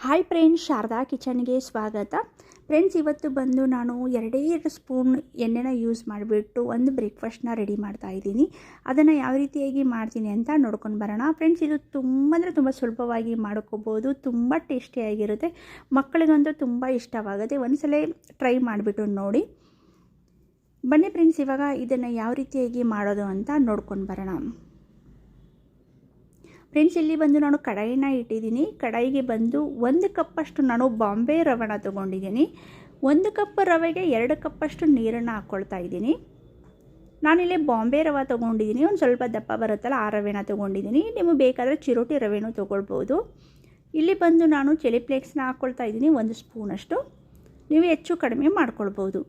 Hi friends Sharada ಕಿಚನ್ಗೆ ಸ್ವಾಗತ. Friends ಇವತ್ತು ಬಂದು ನಾನು ಎರಡೇ ಎರಡು ಸ್ಪೂನ್ ಎಣ್ಣೆನ ಯೂಸ್ ಮಾಡಿಬಿಟ್ಟು ಒಂದು ಬ್ರೇಕ್ಫಾಸ್ಟ್ನ ರೆಡಿ ಮಾಡ್ತಾ ಇದ್ದೀನಿ. ಅದನ್ನು ಯಾವ ರೀತಿಯಾಗಿ ಮಾಡ್ತೀನಿ ಅಂತ ನೋಡ್ಕೊಂಡು ಬರೋಣ. ಫ್ರೆಂಡ್ಸ್ ಇದು ತುಂಬ ಅಂದರೆ ತುಂಬ ಸುಲಭವಾಗಿ ಮಾಡ್ಕೋಬೋದು. ತುಂಬ ಟೇಸ್ಟಿಯಾಗಿರುತ್ತೆ ಮಕ್ಕಳಿಗಂತೂ ತುಂಬ ಇಷ್ಟವಾಗುತ್ತೆ. ಒಂದ್ಸಲ ಟ್ರೈ ಮಾಡಿಬಿಟ್ಟು ನೋಡಿ. ಬನ್ನಿ ಫ್ರೆಂಡ್ಸ್ ಇವಾಗ ಇದನ್ನು ಯಾವ ರೀತಿಯಾಗಿ ಮಾಡೋದು ಅಂತ ನೋಡ್ಕೊಂಡು ಬರೋಣ. ಫ್ರೆಂಡ್ಸ್ ಇಲ್ಲಿ ಬಂದು ನಾನು ಕಡಾಯಿನ ಇಟ್ಟಿದ್ದೀನಿ. ಕಡಾಯಿಗೆ ಬಂದು ಒಂದು ಕಪ್ಪಷ್ಟು ನಾನು ಬಾಂಬೆ ರವೆನ ತೊಗೊಂಡಿದ್ದೀನಿ. ಒಂದು ಕಪ್ ರವೆಗೆ ಎರಡು ಕಪ್ಪಷ್ಟು ನೀರನ್ನು ಹಾಕ್ಕೊಳ್ತಾ ಇದ್ದೀನಿ. ನಾನಿಲ್ಲಿ ಬಾಂಬೆ ರವೆ ತೊಗೊಂಡಿದ್ದೀನಿ. ಒಂದು ಸ್ವಲ್ಪ ದಪ್ಪ ಬರುತ್ತಲ್ಲ ಆ ರವೆನ ತೊಗೊಂಡಿದ್ದೀನಿ. ನಿಮಗೆ ಬೇಕಾದರೆ ಚಿರೋಟಿ ರವೆನೂ ತೊಗೊಳ್ಬೋದು. ಇಲ್ಲಿ ಬಂದು ನಾನು ಚೆಲಿ ಫ್ಲೇಕ್ಸ್ನ ಹಾಕ್ಕೊಳ್ತಾ ಇದ್ದೀನಿ. ಒಂದು ಸ್ಪೂನಷ್ಟು. ನೀವು ಹೆಚ್ಚು ಕಡಿಮೆ ಮಾಡ್ಕೊಳ್ಬೋದು.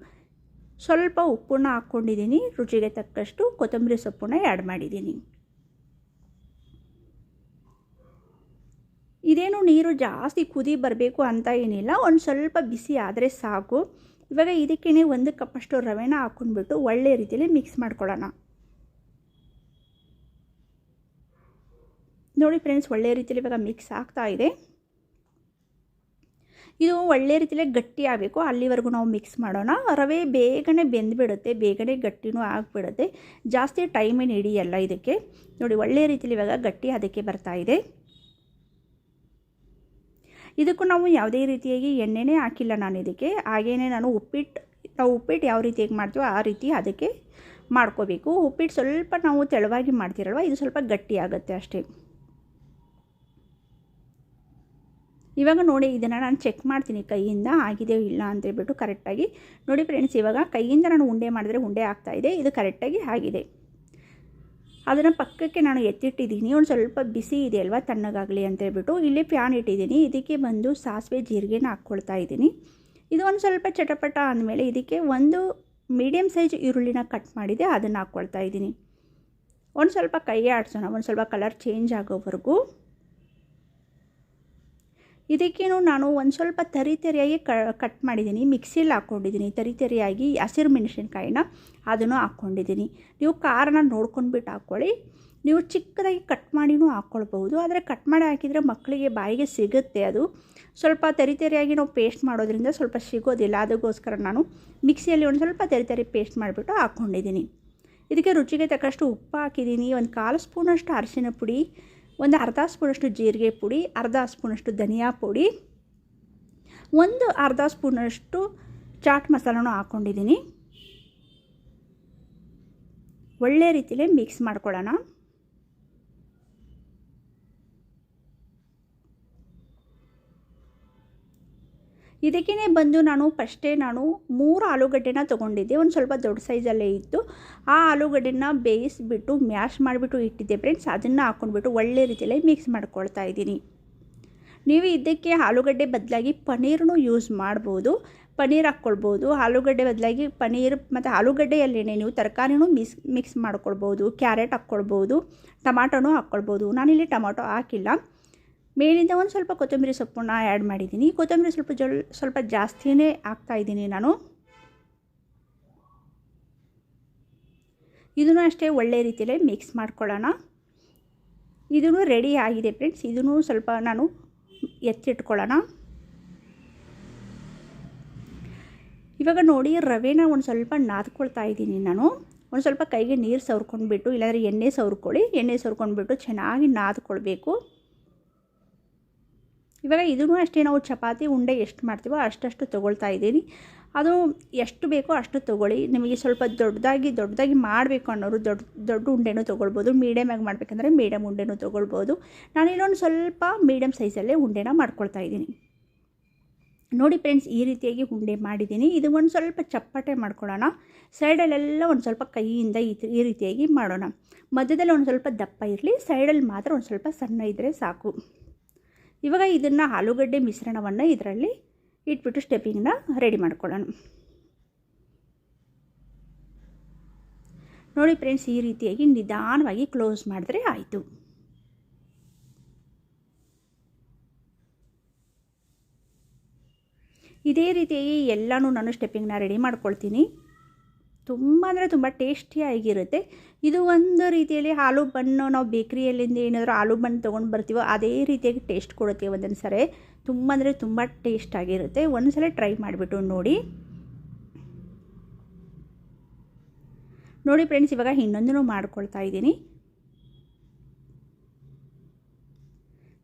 ಸ್ವಲ್ಪ ಉಪ್ಪನ್ನ ಹಾಕ್ಕೊಂಡಿದ್ದೀನಿ ರುಚಿಗೆ ತಕ್ಕಷ್ಟು ಕೊತ್ತಂಬರಿ ಸೊಪ್ಪನ್ನ ಆ್ಯಡ್ ಮಾಡಿದ್ದೀನಿ. ಇದೇನು ನೀರು ಜಾಸ್ತಿ ಕುದಿ ಬರಬೇಕು ಅಂತ ಏನಿಲ್ಲ, ಒಂದು ಸ್ವಲ್ಪ ಬಿಸಿ ಆದರೆ ಸಾಕು. ಇವಾಗ ಇದಕ್ಕೇ ಒಂದು ಕಪ್ಪಷ್ಟು ರವೆನ ಹಾಕ್ಕೊಂಡ್ಬಿಟ್ಟು ಒಳ್ಳೆ ರೀತಿಯಲ್ಲಿ ಮಿಕ್ಸ್ ಮಾಡ್ಕೊಳ್ಳೋಣ. ನೋಡಿ ಫ್ರೆಂಡ್ಸ್ ಒಳ್ಳೆ ರೀತಿಯಲ್ಲಿ ಇವಾಗ ಮಿಕ್ಸ್ ಆಗ್ತಾ ಇದೆ. ಇದು ಒಳ್ಳೆ ರೀತಿಯಲ್ಲಿ ಗಟ್ಟಿ ಆಗಬೇಕು, ಅಲ್ಲಿವರೆಗೂ ನಾವು ಮಿಕ್ಸ್ ಮಾಡೋಣ. ರವೆ ಬೇಗನೆ ಬೆಂದುಬಿಡುತ್ತೆ, ಬೇಗನೆ ಗಟ್ಟಿನೂ ಆಗಿಬಿಡುತ್ತೆ. ಜಾಸ್ತಿ ಟೈಮೇನು ಹಿಡಿಯಲ್ಲ ಇದಕ್ಕೆ. ನೋಡಿ ಒಳ್ಳೆ ರೀತಿಯಲ್ಲಿ ಇವಾಗ ಗಟ್ಟಿ ಅದಕ್ಕೆ ಬರ್ತಾ ಇದೆ. ಇದಕ್ಕೂ ನಾವು ಯಾವುದೇ ರೀತಿಯಾಗಿ ಎಣ್ಣೆನೇ ಹಾಕಿಲ್ಲ ನಾನು ಇದಕ್ಕೆ. ಹಾಗೇನೆ ನಾನು ಉಪ್ಪಿಟ್ಟು ನಾವು ಉಪ್ಪಿಟ್ಟು ಯಾವ ರೀತಿಯಾಗಿ ಮಾಡ್ತೀವೋ ಆ ರೀತಿ ಅದಕ್ಕೆ ಮಾಡ್ಕೋಬೇಕು. ಉಪ್ಪಿಟ್ಟು ಸ್ವಲ್ಪ ನಾವು ತೆಳುವಾಗಿ ಮಾಡ್ತಿರಲ್ವ, ಇದು ಸ್ವಲ್ಪ ಗಟ್ಟಿ ಆಗುತ್ತೆ ಅಷ್ಟೇ. ಇವಾಗ ನೋಡಿ, ಇದನ್ನು ನಾನು ಚೆಕ್ ಮಾಡ್ತೀನಿ ಕೈಯಿಂದ ಆಗಿದೆಯೋ ಇಲ್ಲ ಅಂತೇಳ್ಬಿಟ್ಟು ಕರೆಕ್ಟಾಗಿ ನೋಡಿ ಫ್ರೆಂಡ್ಸ್ ಇವಾಗ ಕೈಯಿಂದ ನಾನು ಉಂಡೆ ಮಾಡಿದ್ರೆ ಉಂಡೆ ಆಗ್ತಾಯಿದೆ ಇದು ಕರೆಕ್ಟಾಗಿ ಆಗಿದೆ. ಅದನ್ನು ಪಕ್ಕಕ್ಕೆ ನಾನು ಎತ್ತಿಟ್ಟಿದ್ದೀನಿ. ಒಂದು ಸ್ವಲ್ಪ ಬಿಸಿ ಇದೆ ಅಲ್ವಾ ತಣ್ಣಗಾಗಲಿ ಅಂತೇಳ್ಬಿಟ್ಟು ಇಲ್ಲಿ ಫ್ಯಾನ್ ಇಟ್ಟಿದ್ದೀನಿ. ಇದಕ್ಕೆ ಬಂದು ಸಾಸಿವೆ ಜೀರಿಗೆನ ಹಾಕ್ಕೊಳ್ತಾ ಇದ್ದೀನಿ. ಇದು ಒಂದು ಸ್ವಲ್ಪ ಚಟಪಟ ಅಂದಮೇಲೆ ಇದಕ್ಕೆ ಒಂದು ಮೀಡಿಯಮ್ ಸೈಜ್ ಈರುಳ್ಳಿನ ಕಟ್ ಮಾಡಿದೆ. ಅದನ್ನು ಹಾಕ್ಕೊಳ್ತಾ ಇದ್ದೀನಿ. ಒಂದು ಸ್ವಲ್ಪ ಕೈ ಆಡಿಸೋಣ. ಒಂದು ಸ್ವಲ್ಪ ಕಲರ್ ಚೇಂಜ್ ಆಗೋವರೆಗೂ. ಇದಕ್ಕೇನು ನಾನು ಒಂದು ಸ್ವಲ್ಪ ತರಿ ತರಿಯಾಗಿ ಕಟ್ ಮಾಡಿದ್ದೀನಿ ಮಿಕ್ಸಿಲಿ ಹಾಕ್ಕೊಂಡಿದ್ದೀನಿ ತರಿ ತರಿಯಾಗಿ ಹಸಿರು ಮೆಣಸಿನ್ಕಾಯಿನ ಅದನ್ನು ಹಾಕ್ಕೊಂಡಿದ್ದೀನಿ ನೀವು ಖಾರನ ನೋಡ್ಕೊಂಡ್ಬಿಟ್ಟು ಹಾಕ್ಕೊಳ್ಳಿ. ನೀವು ಚಿಕ್ಕದಾಗಿ ಕಟ್ ಮಾಡಿನೂ ಹಾಕ್ಕೊಳ್ಬಹುದು. ಆದರೆ ಕಟ್ ಮಾಡಿ ಹಾಕಿದರೆ ಮಕ್ಕಳಿಗೆ ಬಾಯಿಗೆ ಸಿಗುತ್ತೆ ಅದು. ಸ್ವಲ್ಪ ತರಿ ತರಿಯಾಗಿ ನಾವು ಪೇಸ್ಟ್ ಮಾಡೋದ್ರಿಂದ ಸ್ವಲ್ಪ ಸಿಗೋದಿಲ್ಲ. ಅದಕ್ಕೋಸ್ಕರ ನಾನು ಮಿಕ್ಸಿಯಲ್ಲಿ ಒಂದು ಸ್ವಲ್ಪ ತರಿ ತರಿ ಪೇಸ್ಟ್ ಮಾಡಿಬಿಟ್ಟು ಹಾಕ್ಕೊಂಡಿದ್ದೀನಿ ಇದಕ್ಕೆ ರುಚಿಗೆ ತಕ್ಕಷ್ಟು ಉಪ್ಪು ಹಾಕಿದ್ದೀನಿ ಒಂದು ಕಾಲು ಸ್ಪೂನಷ್ಟು ಅರಿಶಿನ ಪುಡಿ. ಒಂದು ಅರ್ಧ ಸ್ಪೂನಷ್ಟು ಜೀರಿಗೆ ಪುಡಿ, ಅರ್ಧ ಸ್ಪೂನಷ್ಟು ಧನಿಯಾ ಪುಡಿ, ಒಂದು ಅರ್ಧ ಸ್ಪೂನಷ್ಟು ಚಾಟ್ ಮಸಾಲನೂ ಹಾಕ್ಕೊಂಡಿದ್ದೀನಿ ಒಳ್ಳೆ ರೀತಿಯಲ್ಲಿ ಮಿಕ್ಸ್ ಮಾಡ್ಕೊಳ್ಳೋಣ. ಇದಕ್ಕೇ ಬಂದು ನಾನು ಫಸ್ಟೇ ನಾನು ಮೂರು ಆಲೂಗಡ್ಡೆನ ತೊಗೊಂಡಿದ್ದೆ. ಒಂದು ಸ್ವಲ್ಪ ದೊಡ್ಡ ಸೈಜಲ್ಲೇ ಇತ್ತು. ಆ ಆಲೂಗಡ್ಡೆನ ಬೇಯಿಸಿಬಿಟ್ಟು, ಮ್ಯಾಶ್ ಮಾಡಿಬಿಟ್ಟು ಇಟ್ಟಿದ್ದೆ ಫ್ರೆಂಡ್ಸ್. ಅದನ್ನು ಹಾಕ್ಕೊಂಡ್ಬಿಟ್ಟು ಒಳ್ಳೆ ರೀತಿಯಲ್ಲಿ ಮಿಕ್ಸ್ ಮಾಡ್ಕೊಳ್ತಾ ಇದ್ದೀನಿ. ನೀವು ಇದಕ್ಕೆ ಆಲೂಗಡ್ಡೆ ಬದಲಾಗಿ ಪನ್ನೀರನ್ನು ಯೂಸ್ ಮಾಡ್ಬೋದು. ಪನ್ನೀರ್ ಹಾಕ್ಕೊಳ್ಬೋದು. ಆಲೂಗಡ್ಡೆ ಬದಲಾಗಿ ಪನ್ನೀರ್ ಮತ್ತು ಆಲೂಗಡ್ಡೆಯಲ್ಲೇನೆ ನೀವು ತರಕಾರಿನೂ ಮಿಸ್ ಮಿಕ್ಸ್ ಮಾಡ್ಕೊಳ್ಬೋದು. ಕ್ಯಾರೆಟ್ ಹಾಕ್ಕೊಳ್ಬೋದು. ಟಮಾಟೋನೂ ಹಾಕ್ಕೊಳ್ಬೋದು. ನಾನಿಲ್ಲಿ ಟೊಮಾಟೊ ಹಾಕಿಲ್ಲ. ಮೇಲಿಂದ ಒಂದು ಸ್ವಲ್ಪ ಕೊತ್ತಂಬರಿ ಸೊಪ್ಪನ್ನ ಆ್ಯಡ್ ಮಾಡಿದ್ದೀನಿ. ಕೊತ್ತಂಬರಿ ಸ್ವಲ್ಪ ಜೊ ಸ್ವಲ್ಪ ಜಾಸ್ತಿಯೇ ಹಾಕ್ತಾಯಿದ್ದೀನಿ ನಾನು. ಇದನ್ನು ಅಷ್ಟೇ ಒಳ್ಳೆ ರೀತಿಯಲ್ಲೇ ಮಿಕ್ಸ್ ಮಾಡ್ಕೊಳ್ಳೋಣ. ಇದೂ ರೆಡಿ ಆಗಿದೆ ಫ್ರೆಂಡ್ಸ್ ಇದನ್ನು ಸ್ವಲ್ಪ ನಾನು ಎತ್ತಿಟ್ಕೊಳ್ಳೋಣ. ಇವಾಗ ನೋಡಿ ರವೆನ ಒಂದು ಸ್ವಲ್ಪ ನಾದ್ಕೊಳ್ತಾ ಇದ್ದೀನಿ ನಾನು. ಒಂದು ಸ್ವಲ್ಪ ಕೈಗೆ ನೀರು ಸವ್ರ್ಕೊಂಡ್ಬಿಟ್ಟು, ಇಲ್ಲಾಂದರೆ ಎಣ್ಣೆ ಸವ್ರ್ಕೊಳ್ಳಿ. ಎಣ್ಣೆ ಸವ್ರ್ಕೊಂಡ್ಬಿಟ್ಟು ಚೆನ್ನಾಗಿ ನಾದ್ಕೊಳ್ಬೇಕು. ಇವಾಗ ಇದೂ ಅಷ್ಟೇ ನಾವು ಚಪಾತಿ, ಉಂಡೆ ಎಷ್ಟು ಮಾಡ್ತೀವೋ ಅಷ್ಟಷ್ಟು ತೊಗೊಳ್ತಾ ಇದ್ದೀನಿ. ಅದು ಎಷ್ಟು ಬೇಕೋ ಅಷ್ಟು ತೊಗೊಳ್ಳಿ. ನಿಮಗೆ ಸ್ವಲ್ಪ ದೊಡ್ಡದಾಗಿ ದೊಡ್ಡದಾಗಿ ಮಾಡಬೇಕು ಅನ್ನೋರು ದೊಡ್ಡ ದೊಡ್ಡ ಉಂಡೆನೂ ತೊಗೊಳ್ಬೋದು ಮೀಡಿಯಮಾಗಿ ಮಾಡಬೇಕಂದ್ರೆ ಮೀಡಿಯಮ್ ಉಂಡೆನೂ ತೊಗೊಳ್ಬೋದು. ನಾನು ಇನ್ನೊಂದು ಸ್ವಲ್ಪ ಮೀಡಿಯಮ್ ಸೈಜಲ್ಲೇ ಉಂಡೆನ ಮಾಡ್ಕೊಳ್ತಾ ಇದ್ದೀನಿ. ನೋಡಿ ಫ್ರೆಂಡ್ಸ್, ಈ ರೀತಿಯಾಗಿ ಉಂಡೆ ಮಾಡಿದ್ದೀನಿ. ಇದು ಒಂದು ಸ್ವಲ್ಪ ಚಪ್ಪಟೆ ಮಾಡ್ಕೊಳ್ಳೋಣ. ಸೈಡಲ್ಲೆಲ್ಲ ಒಂದು ಸ್ವಲ್ಪ ಕೈಯಿಂದ ಈ ಈ ರೀತಿಯಾಗಿ ಮಾಡೋಣ. ಮಧ್ಯದಲ್ಲಿ ಒಂದು ಸ್ವಲ್ಪ ದಪ್ಪ ಇರಲಿ, ಸೈಡಲ್ಲಿ ಮಾತ್ರ ಒಂದು ಸ್ವಲ್ಪ ಸಣ್ಣ ಇದ್ದರೆ ಸಾಕು. ಇವಾಗ ಇದನ್ನು ಆಲೂಗಡ್ಡೆ ಮಿಶ್ರಣವನ್ನು ಇದರಲ್ಲಿ ಇಟ್ಬಿಟ್ಟು ಸ್ಟೆಪ್ಪಿಂಗ್ನ ರೆಡಿ ಮಾಡ್ಕೊಳ್ಳೋಣ. ನೋಡಿ ಫ್ರೆಂಡ್ಸ್ ಈ ರೀತಿಯಾಗಿ ನಿಧಾನವಾಗಿ ಕ್ಲೋಸ್ ಮಾಡಿದ್ರೆ ಆಯಿತು. ಇದೇ ರೀತಿಯಾಗಿ ಎಲ್ಲನೂ ನಾನು ಸ್ಟೆಪ್ಪಿಂಗ್ನ ರೆಡಿ ಮಾಡ್ಕೊಳ್ತೀನಿ. ತುಂಬ ಅಂದರೆ ತುಂಬ ಟೇಸ್ಟಿಯಾಗಿರುತ್ತೆ ಇದು ಒಂದು ರೀತಿಯಲ್ಲಿ ಆಲೂ ಬನ್ನು ನಾವು ಬೇಕ್ರಿಯಲ್ಲಿಂದ ಏನಾದರೂ ಆಲೂ ಬನ್ ತೊಗೊಂಡು ಬರ್ತೀವೋ ಅದೇ ರೀತಿಯಾಗಿ ಟೇಸ್ಟ್ ಕೊಡುತ್ತೆ ಒಂದೊಂದು ಸರಿ. ತುಂಬ ಅಂದರೆ ತುಂಬ ಟೇಸ್ಟಾಗಿರುತ್ತೆ ಒಂದು ಸಲ ಟ್ರೈ ಮಾಡಿಬಿಟ್ಟು ನೋಡಿ. ನೋಡಿ ಫ್ರೆಂಡ್ಸ್ ಇವಾಗ ಇನ್ನೊಂದನ್ನು ಮಾಡ್ಕೊಳ್ತಾ ಇದ್ದೀನಿ.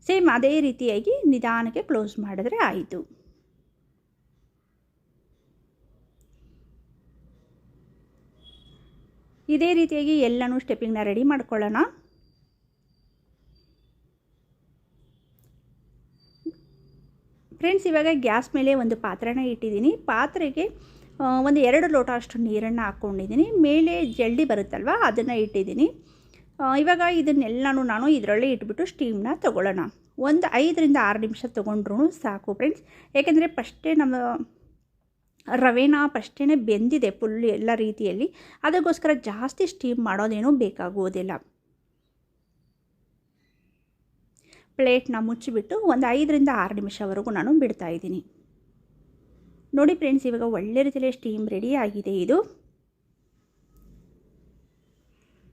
ಸೇಮ್ ಅದೇ ರೀತಿಯಾಗಿ ನಿಧಾನಕ್ಕೆ ಕ್ಲೋಸ್ ಮಾಡಿದ್ರೆ ಆಯಿತು. ಇದೇ ರೀತಿಯಾಗಿ ಎಲ್ಲನೂ ಸ್ಟೆಪ್ಪಿಂಗ್ನ ರೆಡಿ ಮಾಡ್ಕೊಳ್ಳೋಣ. ಫ್ರೆಂಡ್ಸ್ ಇವಾಗ ಗ್ಯಾಸ್ ಮೇಲೆ ಒಂದು ಪಾತ್ರೆನ ಇಟ್ಟಿದ್ದೀನಿ. ಪಾತ್ರೆಗೆ ಒಂದು ಎರಡು ಲೋಟ ಅಷ್ಟು ನೀರನ್ನು ಹಾಕ್ಕೊಂಡಿದ್ದೀನಿ. ಮೇಲೆ ಜಲ್ಡಿ ಬರುತ್ತಲ್ವ? ಅದನ್ನು ಇಟ್ಟಿದ್ದೀನಿ. ಇವಾಗ ಇದನ್ನೆಲ್ಲನೂ ನಾನು ಇದರಲ್ಲೇ ಇಟ್ಬಿಟ್ಟು ಸ್ಟೀಮ್ನ ತೊಗೊಳ್ಳೋಣ. ಒಂದು ಐದರಿಂದ ಆರು ನಿಮಿಷ ತೊಗೊಂಡ್ರೂ ಸಾಕು ಫ್ರೆಂಡ್ಸ್ ಏಕೆಂದರೆ ಫಸ್ಟೇ ನಮ್ಮ ರವೆನ ಫಸ್ಟೇ ಬೆಂದಿದೆ ಫುಲ್ ಎಲ್ಲ ರೀತಿಯಲ್ಲಿ. ಅದಕ್ಕೋಸ್ಕರ ಜಾಸ್ತಿ ಸ್ಟೀಮ್ ಮಾಡೋದೇನೂ ಬೇಕಾಗುವುದಿಲ್ಲ. ಪ್ಲೇಟ್ನ ಮುಚ್ಚಿಬಿಟ್ಟು ಒಂದು ಐದರಿಂದ ಆರು ನಿಮಿಷವರೆಗೂ ನಾನು ಬಿಡ್ತಾ ಇದ್ದೀನಿ. ನೋಡಿ ಫ್ರೆಂಡ್ಸ್ ಇವಾಗ ಒಳ್ಳೆ ರೀತಿಯಲ್ಲಿ ಸ್ಟೀಮ್ ರೆಡಿ ಆಗಿದೆ ಇದು.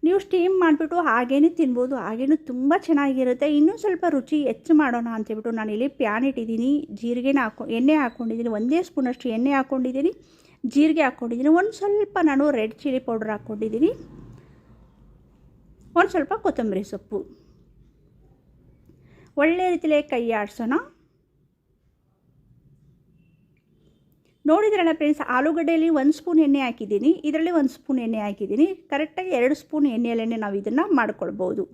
ನೀವು ಸ್ಟೀಮ್ ಮಾಡಿಬಿಟ್ಟು ಹಾಗೇನೂ ತಿನ್ಬೋದು, ಹಾಗೇನೂ ತುಂಬ ಚೆನ್ನಾಗಿರುತ್ತೆ. ಇನ್ನೂ ಸ್ವಲ್ಪ ರುಚಿ ಹೆಚ್ಚು ಮಾಡೋಣ ಅಂತೇಳ್ಬಿಟ್ಟು ನಾನಿಲ್ಲಿ ಪ್ಯಾನ್ ಇಟ್ಟಿದ್ದೀನಿ. ಜೀರಿಗೆನ ಹಾಕೊ, ಎಣ್ಣೆ ಹಾಕ್ಕೊಂಡಿದ್ದೀನಿ ಒಂದೇ ಸ್ಪೂನಷ್ಟು ಎಣ್ಣೆ ಹಾಕ್ಕೊಂಡಿದ್ದೀನಿ ಜೀರಿಗೆ ಹಾಕ್ಕೊಂಡಿದ್ದೀನಿ ಒಂದು ಸ್ವಲ್ಪ ನಾನು ರೆಡ್ ಚಿಲ್ಲಿ ಪೌಡ್ರ್ ಹಾಕ್ಕೊಂಡಿದ್ದೀನಿ ಒಂದು ಸ್ವಲ್ಪ ಕೊತ್ತಂಬರಿ ಸೊಪ್ಪು. ಒಳ್ಳೆ ರೀತಿಯಲ್ಲೇ ಕೈ ಆಡಿಸೋಣ. ನೋಡಿದ್ರಲ್ಲ ಫ್ರೆಂಡ್ಸ್ ಆಲೂಗಡ್ಡೆಯಲ್ಲಿ ಒಂದು ಸ್ಪೂನ್ ಎಣ್ಣೆ ಹಾಕಿದ್ದೀನಿ. ಇದರಲ್ಲಿ ಒಂದು ಸ್ಪೂನ್ ಎಣ್ಣೆ ಹಾಕಿದ್ದೀನಿ. ಕರೆಕ್ಟಾಗಿ ಎರಡು ಸ್ಪೂನ್ ಎಣ್ಣೆಯಲ್ಲೇ ನಾವು ಇದನ್ನು ಮಾಡ್ಕೊಳ್ಬೋದು.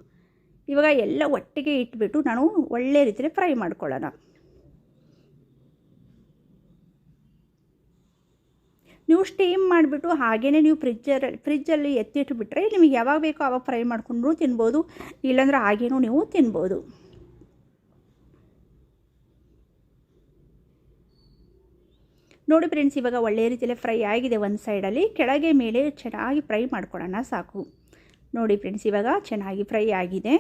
ಇವಾಗ ಎಲ್ಲ ಒಟ್ಟಿಗೆ ಇಟ್ಬಿಟ್ಟು ನಾನು ಒಳ್ಳೆ ರೀತಿಯಲ್ಲಿ ಫ್ರೈ ಮಾಡ್ಕೊಳ್ಳೋಣ. ನೀವು ಸ್ಟೀಮ್ ಮಾಡಿಬಿಟ್ಟು ಹಾಗೇ ನೀವು ಫ್ರಿಜ್ಜಲ್ಲಿ ಫ್ರಿಜ್ಜಲ್ಲಿ ಎತ್ತಿಟ್ಬಿಟ್ರೆ ನಿಮಗೆ ಯಾವಾಗ ಬೇಕೋ ಆವಾಗ ಫ್ರೈ ಮಾಡ್ಕೊಂಡ್ರು ತಿನ್ಬೋದು. ಇಲ್ಲಾಂದ್ರೆ ಹಾಗೇನೂ ನೀವು ತಿನ್ಬೋದು. ನೋಡಿ ಫ್ರೆಂಡ್ಸ್ ಇವಾಗ ಒಳ್ಳೆ ರೀತಿಯಲ್ಲಿ ಫ್ರೈ ಆಗಿದೆ ಒಂದು ಸೈಡಲ್ಲಿ ಕೆಳಗೆ ಮೇಲೆ ಚೆನ್ನಾಗಿ ಫ್ರೈ ಮಾಡ್ಕೊಳ್ಳೋಣ ಸಾಕು. ನೋಡಿ ಫ್ರೆಂಡ್ಸ್ ಇವಾಗ ಚೆನ್ನಾಗಿ ಫ್ರೈ ಆಗಿದೆ.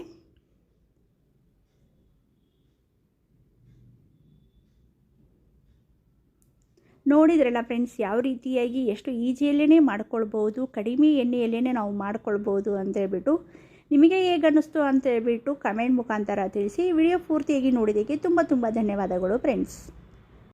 ನೋಡಿದ್ರಲ್ಲ ಫ್ರೆಂಡ್ಸ್ ಯಾವ ರೀತಿಯಾಗಿ ಎಷ್ಟು ಈಸಿಯಲ್ಲೇ ಮಾಡ್ಕೊಳ್ಬೋದು, ಕಡಿಮೆ ಎಣ್ಣೆಯಲ್ಲೇ ನಾವು ಮಾಡ್ಕೊಳ್ಬೋದು ಅಂತೇಳ್ಬಿಟ್ಟು ನಿಮಗೆ ಹೇಗೆ ಅನ್ನಿಸ್ತು ಅಂತ ಹೇಳ್ಬಿಟ್ಟು ಕಮೆಂಟ್ ಮುಖಾಂತರ ತಿಳಿಸಿ. ವಿಡಿಯೋ ಪೂರ್ತಿಯಾಗಿ ನೋಡಿದ್ದಕ್ಕೆ ತುಂಬ ತುಂಬ ಧನ್ಯವಾದಗಳು ಫ್ರೆಂಡ್ಸ್